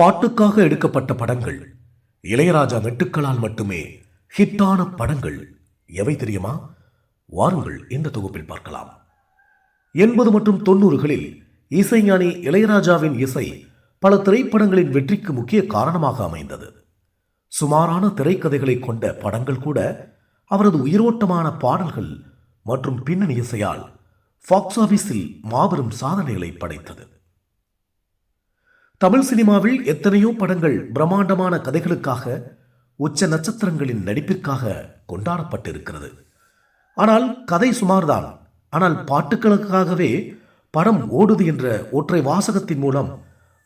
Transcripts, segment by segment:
பாட்டுக்காக எடுக்கப்பட்ட படங்கள். இளையராஜா மெட்டுக்களால் மட்டுமே ஹிட்டான படங்கள். எவை தெரியுமா? வாருங்கள் இந்த தொகுப்பில் பார்க்கலாம். எண்பது மற்றும் தொண்ணூறுகளில் இசைஞானி இளையராஜாவின் இசை பல திரைப்படங்களின் வெற்றிக்கு முக்கிய காரணமாக அமைந்தது. சுமாரான திரைக்கதைகளை கொண்ட படங்கள் கூட அவரது உயிரோட்டமான பாடல்கள் மற்றும் பின்னணி இசையால் பாக்ஸ் ஆஃபீஸில் மாபெரும் சாதனைகளை படைத்தது. தமிழ் சினிமாவில் எத்தனையோ படங்கள் பிரம்மாண்டமான கதைகளுக்காக உச்ச நட்சத்திரங்களின் நடிப்பிற்காக கொண்டாடப்பட்டிருக்கிறது. ஆனால் கதை சுமார்தான். ஆனால் பாட்டுக்களுக்காகவே படம் ஓடுது என்ற ஒற்றை வாசகத்தின் மூலம்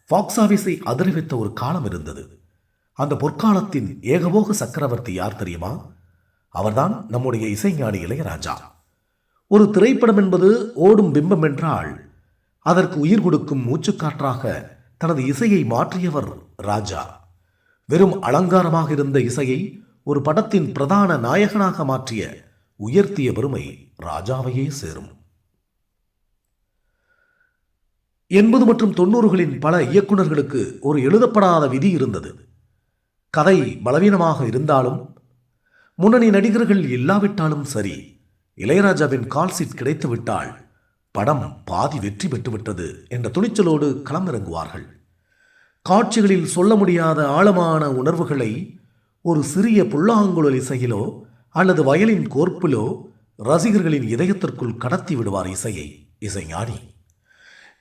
பாக்ஸ் ஆஃபீஸை அதிரவித்த ஒரு காலம் இருந்தது. அந்த பொற்காலத்தின் ஏகபோக சக்கரவர்த்தி யார் தெரியுமா? அவர்தான் நம்முடைய இசைஞானி இளையராஜா ஒரு திரைப்படம் என்பது ஓடும் பிம்பம் என்றால் அதற்கு உயிர் கொடுக்கும் மூச்சுக்காற்றாக தனது இசையை மாற்றியவர் ராஜா. வெறும் அலங்காரமாக இருந்த இசையை ஒரு படத்தின் பிரதான நாயகனாக மாற்றிய உயர்த்திய பெருமை ராஜாவையே சேரும். எண்பது மற்றும் தொண்ணூறுகளின் பல இயக்குனர்களுக்கு ஒரு எழுதப்படாத விதி இருந்தது. கதை பலவீனமாக இருந்தாலும் முன்னணி நடிகர்கள் இல்லாவிட்டாலும் சரி இளையராஜாவின் கால்சீட் கிடைத்துவிட்டால் படம் பாதி வெற்றி பெற்றுவிட்டது என்ற துணிச்சலோடு களமிறங்குவார்கள். காட்சிகளில் சொல்ல முடியாத ஆழமான உணர்வுகளை ஒரு சிறிய புல்லாங்குழல் இசையிலோ அல்லது வயலின் கோர்ப்பிலோ ரசிகர்களின் இதயத்திற்குள் கடத்தி விடுவார் இசையை இசைஞானி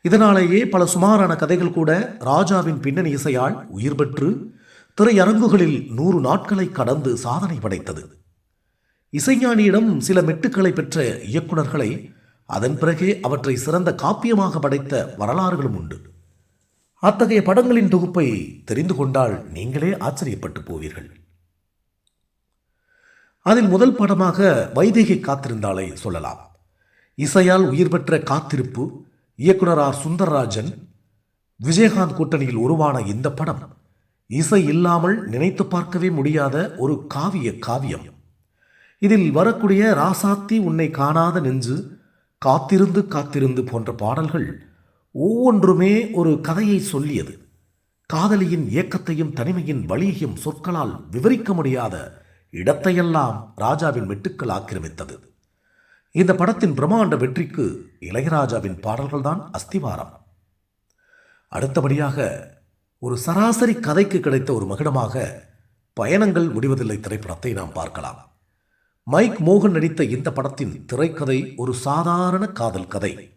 இதனாலேயே பல சுமாரான கதைகள் கூட ராஜாவின் பின்னணி இசையால் உயிர் பெற்று திரையரங்குகளில் நூறு நாட்களை கடந்து சாதனை படைத்தது. இசைஞானியிடம் சில மெட்டுக்களை பெற்ற இயக்குனர்களை அதன் பிறகே அவற்றை சிறந்த காப்பியமாக படைத்த வரலாறுகளும் உண்டு. அத்தகைய படங்களின் தொகுப்பை தெரிந்து கொண்டால் நீங்களே ஆச்சரியப்பட்டு போவீர்கள். அதில் முதல் படமாக வைதேகி காத்திருந்தாலை சொல்லலாம். இசையால் உயிர் பெற்ற காத்திருப்பு இயக்குனர் ஆர் சுந்தரராஜன் விஜயகாந்த் கூட்டணியில் உருவான இந்த படம் இசை இல்லாமல் நினைத்து பார்க்கவே முடியாத ஒரு காவிய காவியம். இதில் வரக்கூடிய ராசாத்தி உன்னை காணாத நெஞ்சு காத்திருந்து காத்திருந்து போன்ற பாடல்கள் ஒவ்வொன்றுமே ஒரு கதையை சொல்லியது. காதலியின் ஏக்கத்தையும் தனிமையின் வலியையும் சொற்களால் விவரிக்க முடியாத இடத்தையெல்லாம் ராஜாவின் மெட்டுக்கள் ஆக்கிரமித்தது. இந்த படத்தின் பிரம்மாண்ட வெற்றிக்கு இளையராஜாவின் பாடல்கள்தான் அஸ்திவாரம். அடுத்தபடியாக ஒரு சராசரி கதைக்கு கிடைத்த ஒரு மகிடமாக பயணங்கள் முடிவதில்லை திரைப்படத்தை நாம் பார்க்கலாம். மைக் மோகன் நடித்த இந்த படத்தின் திரைக்கதை ஒரு சாதாரண காதல் கதை.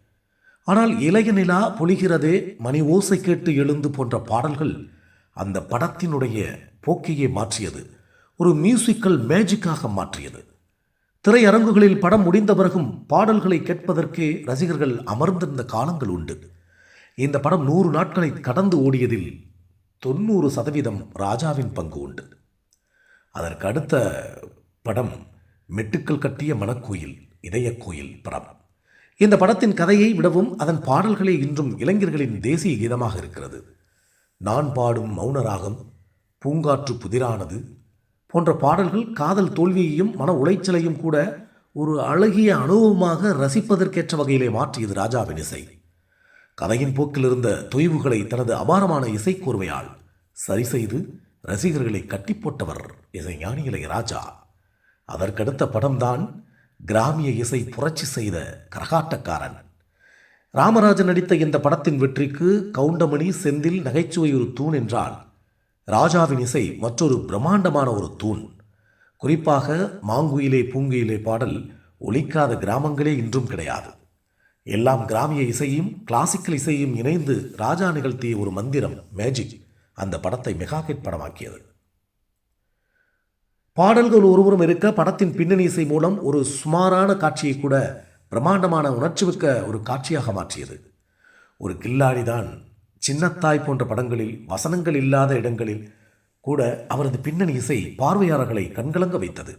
ஆனால் இளைய நிலா பொழிகிறதே மணி ஓசை கேட்டு எழுந்து போன்ற பாடல்கள் அந்த படத்தினுடைய போக்கையே மாற்றியது. ஒரு மியூசிக்கல் மேஜிக்காக மாற்றியது. திரையரங்குகளில் படம் முடிந்த பிறகும் பாடல்களை கேட்பதற்கே ரசிகர்கள் அமர்ந்திருந்த காலங்கள் உண்டு. இந்த படம் நூறு நாட்களை கடந்து ஓடியதில் தொண்ணூறு சதவீதம் ராஜாவின் பங்கு உண்டு. அதற்கு அடுத்த படம் மெட்டுக்கள் கட்டிய மனக்கோயில் இதயக்கோயில் படம். இந்த படத்தின் கதையை விடவும் அதன் பாடல்களே இன்றும் இளைஞர்களின் தேசிய கீதமாக இருக்கிறது. நான் பாடும் மௌனராகம் பூங்காற்று புதிரானது போன்ற பாடல்கள் காதல் தோல்வியையும் மன உளைச்சலையும் கூட ஒரு அழகிய அனுபவமாக ரசிப்பதற்கேற்ற வகையிலே மாற்றியது ராஜாவின் இசை. கதையின் போக்கில் இருந்த தொய்வுகளை தனது அபாரமான இசைக்கூர்வையால் சரி செய்து ரசிகர்களை கட்டிப்போட்டவர் இசைஞானி இளையராஜா. அதற்கடுத்த படம்தான் கிராமிய இசை புரட்சி செய்த கரகாட்டக்காரன். ராமராஜன் நடித்த இந்த படத்தின் வெற்றிக்கு கவுண்டமணி செந்தில் நகைச்சுவை ஒரு தூண் என்றால் ராஜாவின் இசை மற்றொரு பிரம்மாண்டமான ஒரு தூண். குறிப்பாக மாங்குயிலே பூங்குயிலே பாடல் ஒழிக்காத கிராமங்களே இன்றும் கிடையாது. எல்லாம் கிராமிய இசையும் கிளாசிக்கல் இசையும் இணைந்து ராஜா நிகழ்த்திய ஒரு மந்திரம் மேஜிக் அந்த படத்தை மெகா ஹிட் படமாக்கியது. பாடல்கள் ஒருவரும் இருக்க படத்தின் பின்னணி இசை மூலம் ஒரு சுமாரான காட்சியை கூட பிரம்மாண்டமான உணர்ச்சிமிக்க ஒரு காட்சியாக மாற்றியது. ஒரு கில்லாடிதான் சின்னத்தாய் போன்ற படங்களில் வசனங்கள் இல்லாத இடங்களில் கூட அவரது பின்னணி இசை பார்வையாளர்களை கண்கலங்க வைத்தது.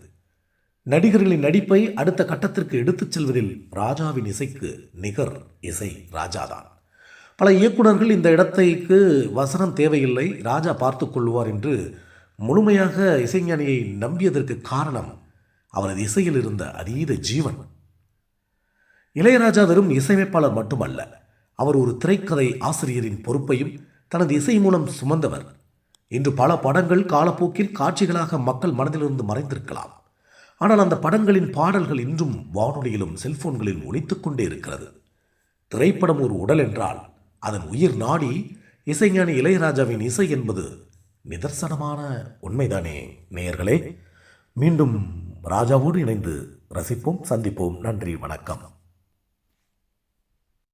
நடிகர்களின் நடிப்பை அடுத்த கட்டத்திற்கு எடுத்துச் செல்வதில் ராஜாவின் இசைக்கு நிகர் இசை ராஜாதான். பல இயக்குனர்கள் இந்த இடத்தைக்கு வசனம் தேவையில்லை ராஜா பார்த்து கொள்வார் என்று முழுமையாக இசைஞானியை நம்பியதற்கு காரணம் அவரது இசையில் இருந்த அதீத ஜீவன். இளையராஜா வெறும் இசையமைப்பாளர் மட்டுமல்ல அவர் ஒரு திரைக்கதை ஆசிரியரின் பொறுப்பையும் தனது இசை மூலம் சுமந்தவர். இன்று பல படங்கள் காலப்போக்கில் காட்சிகளாக மக்கள் மனதிலிருந்து மறைந்திருக்கலாம். ஆனால் அந்த படங்களின் பாடல்கள் இன்றும் வானொலியிலும் செல்போன்களில் ஒழித்து கொண்டே இருக்கிறது. திரைப்படம் ஒரு உடல் என்றால் அதன் உயிர் நாடி இசைஞானி இளையராஜாவின் இசை என்பது நிதர்சனமான உண்மைதானே நேயர்களே. மீண்டும் ராஜாவோடு இணைந்து ரசிப்போம் சந்திப்போம். நன்றி வணக்கம்.